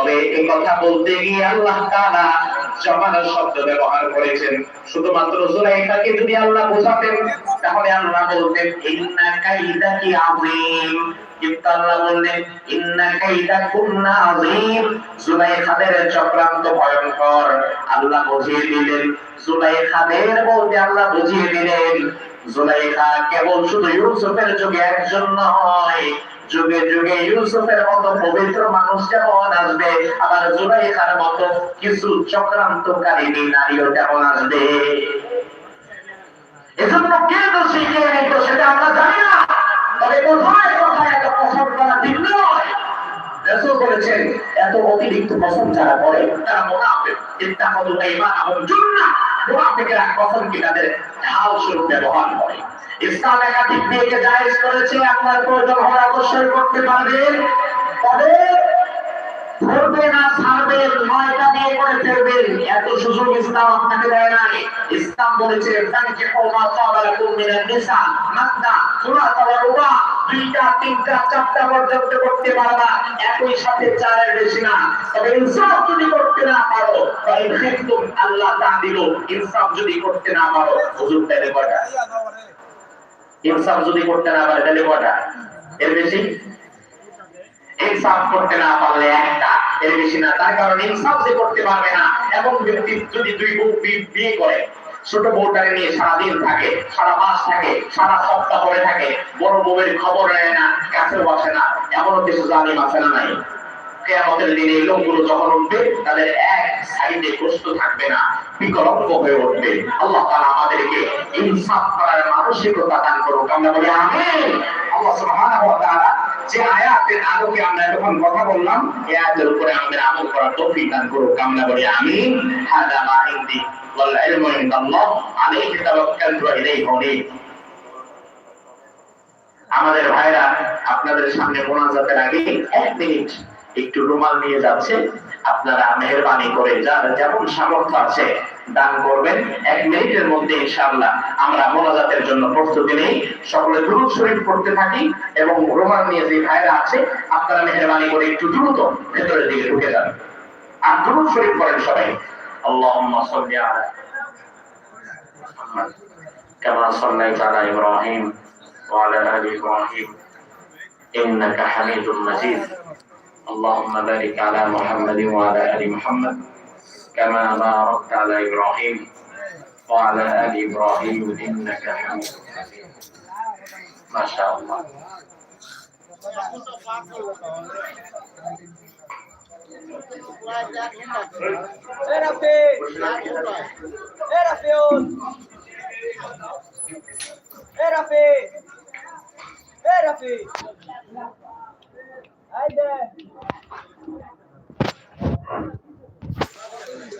তবে এই কথা বলতে গিয়ে আল্লাহ তাআলা জমানার শব্দ ব্যবহার করেছেন। শুধুমাত্র জুলাইখাকে যদি আল্লাহ বোঝাতেন, তাহলে আল্লাহ বলতেন ইন্না কাইদাকি আযীম। কিন্তু আল্লাহ বললেন ইন্না কাইদা কুন্না আযীম। চক্রান্ত ভয়ঙ্কর। আল্লাহ বুঝিয়ে দিলেন বলতে আল্লাহ বুঝিয়ে দিলেন কেবল শুধু ইউসুফের যুগে একজন নয়। যুগে যুগে ইউসুফের মতো পবিত্র মানুষ যেমন আসবে, আবার জুলাইখার মতো কিছু চক্রান্তকারী নারীও যেমন আসবে। এজন্য কে দোষী? বলেছেন এত অতিরিক্ত পছন্দ যারা করে, তারা মুনাফিক। ইত্তাকাদু ইমানাহুম জুন্নাহ মুনাফিকেরা কসম কি তাদের ঢাল স্বরূপ ব্যবহার করে? ইসলাম একাধিক বিয়েকে জায়েজ করেছে আপনার প্রয়োজন হলে অবশ্যই করতে পারবেন তবে ধরবে না ছাড়বেন নয়টা দিয়ে করে ফেলবেন এত সুযোগ ইসলাম আপনাকে দেয় নাই। ইসলাম বলেছে তাকে কমা সাবারা কুমিনের নিসা, মাত্রা সুরা তাওয়া দুইটা তিনটা, চারটা পর্যন্ত করতে একই সাথে চারের বেশি না। তবে ইনসাফ যদি করতে না পারো, তাহলে আল্লাহ তা দিল। ইনসাফ যদি করতে না পারো, হুজুর তাহলে ইনসাফ যদি করতে না তাহলে এর বেশি? ইনসাফ করতে না পারলে একটা, এর বেশি না। তার কারণ ইনসাফ যে করতে পারবে না, এমন ব্যক্তি যদি দুই বিয়ে করে ছোট বউটাকে নিয়ে সারাদিন থাকে, সারা মাস থাকে, সারা সপ্তাহ করে থাকে, বড় বউয়ের খবর নেয় না কাছে বসে না, এমনও কিছু জালিম আছে না নাই? কেয়ামতের দিনে এই লোকগুলো যখন উঠবে, তাদের এক সাইডে প্রশ্ন থাকবে না বিকল্প হয়ে উঠবে। আল্লাহ তাআলা আমাদেরকে ইনসাফ করার মানসিকতা দান করুক। আমরা বলি, আমিন। আল্লাহ যে আয়াতের আলোকে আমরা যখন কথা বললাম, এই আয়াতের উপরে আমাদের আমল করার তৌফিক দান করুক। কামনা করি আমিন। হাদা মা ইনদি ওয়াল ইলমু ইনদাল্লাহ। আলাইহি তাওয়াক্কালতু ওয়া ইলাইহি উনীব আমাদের ভাইরা আপনাদের সামনে মোনাজাতের আগে এক মিনিট একটু রুমাল নিয়ে যাচ্ছে। আপনারা মেহরবানি করে যার যেমন সামর্থ্য আছে দান করবেন এক মিনিটের মধ্যে ইনশাআল্লাহ আমরা মোনাজাতের জন্য প্রস্তুতি নেই সকলে দ্রুত শরীফ পড়তে থাকি এবং রুমাল নিয়ে যে ভাইরা আছে আপনারা মেহরবানি করে একটু দ্রুত ভেতরের দিকে ঢুকে যান আর দ্রুত শরীফ করেন সবাই আল্লাহুম্মা সাল্লি আলা Muhammad كما صليت على إبراهيم وعلى آل إبراهيم إنك حميد مجيد اللهم بارك على محمد وعلى آل محمد كما باركت على إبراهيم وعلى آل إبراهيم إنك حميد ما شاء الله Era fe. Era feón. Era fe. Era fe. Haydi.